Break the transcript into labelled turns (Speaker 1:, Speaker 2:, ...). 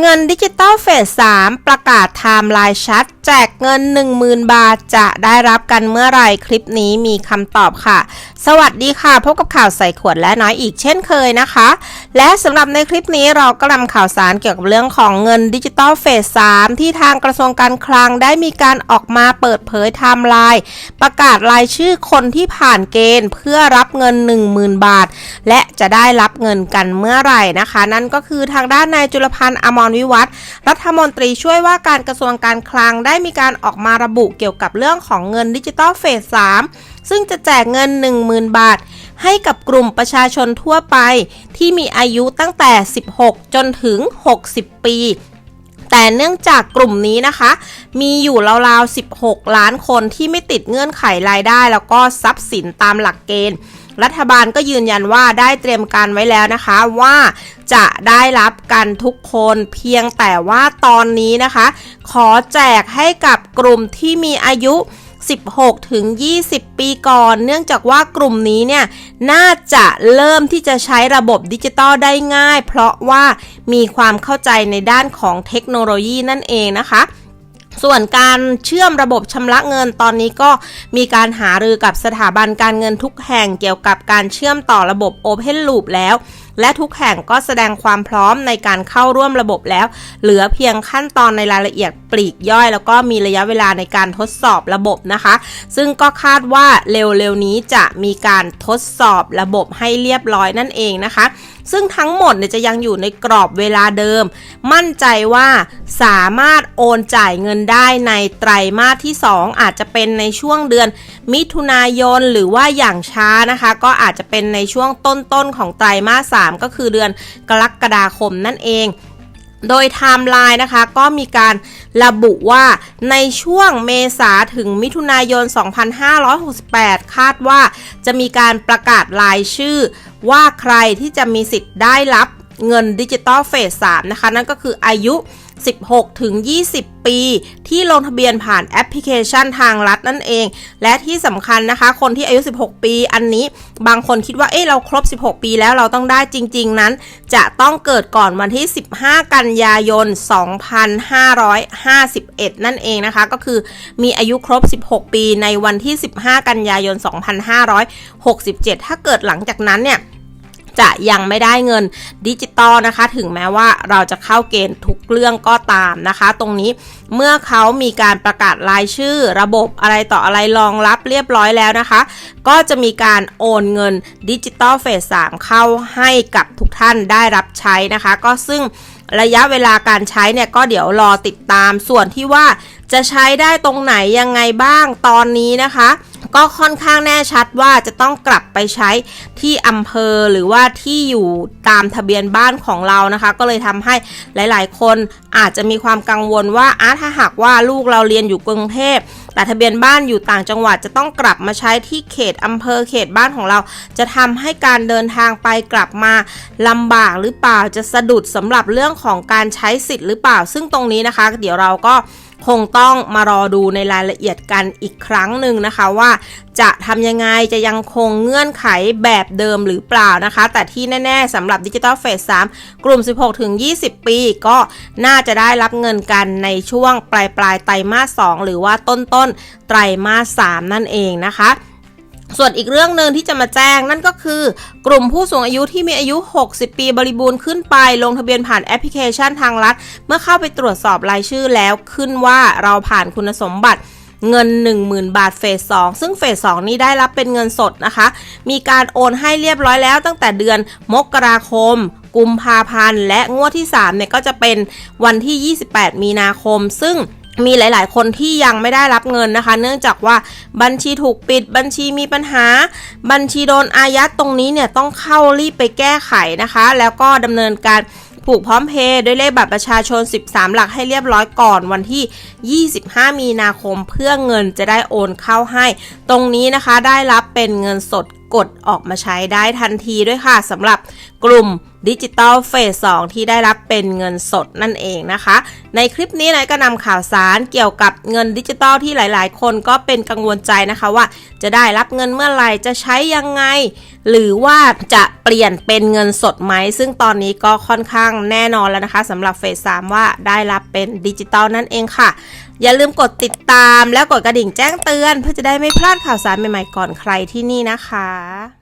Speaker 1: เงินดิจิตอลเฟส 3 ประกาศไทม์ไลน์ชัด จกเงิน 10,000 บาทจะได้รับกันเมื่อไหร่คลิปนี้มีคำตอบค่ะ สวัสดีค่ะ พบกับข่าวใส่ขวดและน้อยอีกเช่นเคยนะคะ และสำหรับในคลิปนี้เราก็นำข่าวสารเกี่ยวกับเรื่องของเงินดิจิตอลเฟส 3 ที่ทางกระทรวงการคลังได้มีการออกมาเปิดเผยไทม์ไลน์ประกาศรายชื่อคนที่ผ่านเกณฑ์ เพื่อรับเงิน 10,000 บาท และจะได้รับเงินกันเมื่อไหร่นะคะ นั่นก็คือทางด้านนายจุลพันธ์อมรวิวัฒน์รัฐมนตรีช่วยว่าการกระทรวงการคลังได้มีการออกมาระบุเกี่ยวกับเรื่องของเงินดิจิตอลเฟส 3 ซึ่งจะแจกเงิน 10,000 บาท ให้กับกลุ่มประชาชนทั่วไป ที่มีอายุตั้งแต่ 16 จนถึง 60 ปีแต่เนื่องจากกลุ่มนี้นะคะ มีอยู่ราวๆ 16 ล้านคนที่ไม่ติดเงื่อนไขรายได้ แล้วก็ทรัพย์สินตามหลักเกณฑ์ รัฐบาลก็ยืนยันว่าได้เตรียมการไว้แล้วนะคะว่าจะได้รับกันทุกคนเพียงแต่ว่าตอนนี้นะคะ ขอแจกให้กับกลุ่มที่มีอายุ 16 ถึง 20 ปีก่อน เนื่องจากว่ากลุ่มนี้เนี่ย น่าจะเริ่มที่จะใช้ระบบดิจิตอลได้ง่าย เพราะว่ามีความเข้าใจในด้านของเทคโนโลยีนั่นเองนะคะ ส่วนการเชื่อมระบบชำระเงินตอนนี้ก็มีการหารือกับสถาบันการเงินทุกแห่งเกี่ยวกับการเชื่อมต่อระบบ Open Loop แล้ว และทุกแห่งก็แสดงความพร้อมในการเข้าร่วมระบบแล้ว เหลือเพียงขั้นตอนในรายละเอียดปลีกย่อย แล้วก็มีระยะเวลาในการทดสอบระบบนะคะ ซึ่งก็คาดว่าเร็วๆนี้จะมีการทดสอบระบบให้เรียบร้อยนั่นเองนะคะ ซึ่งทั้งหมดเนี่ยจะยังอยู่ในกรอบเวลาเดิม มั่นใจว่าสามารถโอนจ่ายเงินได้ในไตรมาสที่ 2 อาจจะเป็นในช่วงเดือนมิถุนายนหรือว่าอย่างช้านะคะ ก็อาจจะเป็นในช่วงต้นๆของไตรมาส3 ก็คือเดือนกรกฎาคมนั่นเองโดยไทม์ไลน์นะคะก็มีการระบุว่าในช่วงเมษาถึงมิถุนายน 2568 คาดว่าจะมีการประกาศรายชื่อ ว่าใครที่จะมีสิทธิ์ได้รับ เงินดิจิตอลเฟส3นะคะ นั่นก็คืออายุ 16 ถึง 20 ปี ที่ลงทะเบียนผ่านแอปพลิเคชันทางรัฐนั่นเอง และที่สำคัญนะคะ คนที่อายุ 16 ปีอันนี้ บางคนคิดว่า เอ้เราครบ 16 ปีแล้วเราต้องได้จริง ๆ นั้น จะต้องเกิดก่อนวันที่ 15 กันยายน 2551 นั่นเองนะคะ ก็คือมีอายุครบ 16 ปีในวันที่ 15 กันยายน 2567 ถ้าเกิดหลังจากนั้นเนี่ย จะยังไม่ได้เงินดิจิตอลนะคะ ถึงแม้ว่าเราจะเข้าเกณฑ์ทุกเรื่องก็ตามนะคะ ตรงนี้เมื่อเขามีการประกาศรายชื่อระบบอะไรต่ออะไรรองรับเรียบร้อยแล้วนะคะ ก็จะมีการโอนเงินดิจิตอลเฟส3เข้าให้กับทุกท่านได้รับใช้นะคะ ก็ซึ่งระยะเวลาการใช้เนี่ยก็เดี๋ยวรอติดตามส่วนที่ว่าจะใช้ได้ตรงไหนยังไงบ้างตอนนี้นะคะ ก็ค่อนข้างแน่ชัดว่าจะต้องกลับไปใช้ที่อำเภอหรือว่าที่อยู่ตามทะเบียนบ้านของเรานะคะ ก็เลยทำให้หลาย ๆ คนอาจจะมีความกังวลว่าอาถ้าหากว่าลูกเราเรียนอยู่กรุงเทพแต่ทะเบียนบ้านอยู่ต่างจังหวัดจะต้องกลับมาใช้ที่เขตอำเภอเขตบ้านของเรา จะทำให้การเดินทางไปกลับมาลำบากหรือเปล่าจะสะดุดสำหรับเรื่องของการใช้สิทธิ์หรือเปล่า ซึ่งตรงนี้นะคะ เดี๋ยวเราก็ คงต้องมารอดูในรายละเอียดกันอีกครั้งหนึ่งนะคะว่าจะทำยังไงจะยังคงเงื่อนไขแบบเดิมหรือเปล่านะคะ แต่ที่แน่ๆสำหรับดิจิ t a ลเฟส3กลุ่ม 16 ถึง 20 ปีก็น่าจะได้รับเงินกันในช่วงปลายปลายไตรมาส 2 หรือว่าต้นต้นไตรมาส 3 นั่นเองนะคะ ส่วนอีกเรื่องหนึ่งที่จะมาแจ้งนั่นก็คือ กลุ่มผู้สูงอายุที่มีอายุ 60 ปีบริบูรณ์ขึ้นไป ลงทะเบียนผ่านแอปพลิเคชันทางรัฐ เมื่อเข้าไปตรวจสอบรายชื่อแล้วขึ้นว่าเราผ่านคุณสมบัติเงิน 10,000 บาทเฟส2ซึ่งเฟส2นี้ได้รับเป็นเงินสดนะคะ มีการโอนให้เรียบร้อยแล้วตั้งแต่เดือนมกราคม กุมภาพันธ์ และงวดที่3เนี่ยก็จะเป็นวันที่ 28 มีนาคม ซึ่ง มีหลาย ๆ คนที่ยังไม่ได้รับเงินนะคะ เนื่องจากว่าบัญชีถูกปิด บัญชีมีปัญหา บัญชีโดนอายัดตรงนี้เนี่ยต้องเข้ารีบไปแก้ไขนะคะ แล้วก็ดำเนินการผูกพร้อมเพย์ด้วยเลขบัตรประชาชน 13 หลักให้เรียบร้อยก่อนวันที่ 25 มีนาคมเพื่อเงินจะได้โอนเข้าให้ ตรงนี้นะคะได้รับเป็นเงินสด กดออกมาใช้ได้ทันทีด้วยค่ะสำหรับกลุ่มดิจิตอลเฟส2ที่ได้รับเป็นเงินสดนั่นเองนะคะ ในคลิปนี้นายก็นำข่าวสารเกี่ยวกับเงินดิจิตอลที่หลายๆ คนก็เป็นกังวลใจนะคะว่า จะได้รับเงินเมื่อไหร่จะใช้ยังไง หรือว่าจะเปลี่ยนเป็นเงินสดไหม ซึ่งตอนนี้ก็ค่อนข้างแน่นอนแล้วนะคะสำหรับเฟส3ว่าได้รับเป็นดิจิตอลนั่นเองค่ะ อย่าลืมกดติดตามแล้วกดกระดิ่งแจ้งเตือน เพื่อจะได้ไม่พลาดข่าวสารใหม่ๆก่อนใครที่นี่นะคะนะคะ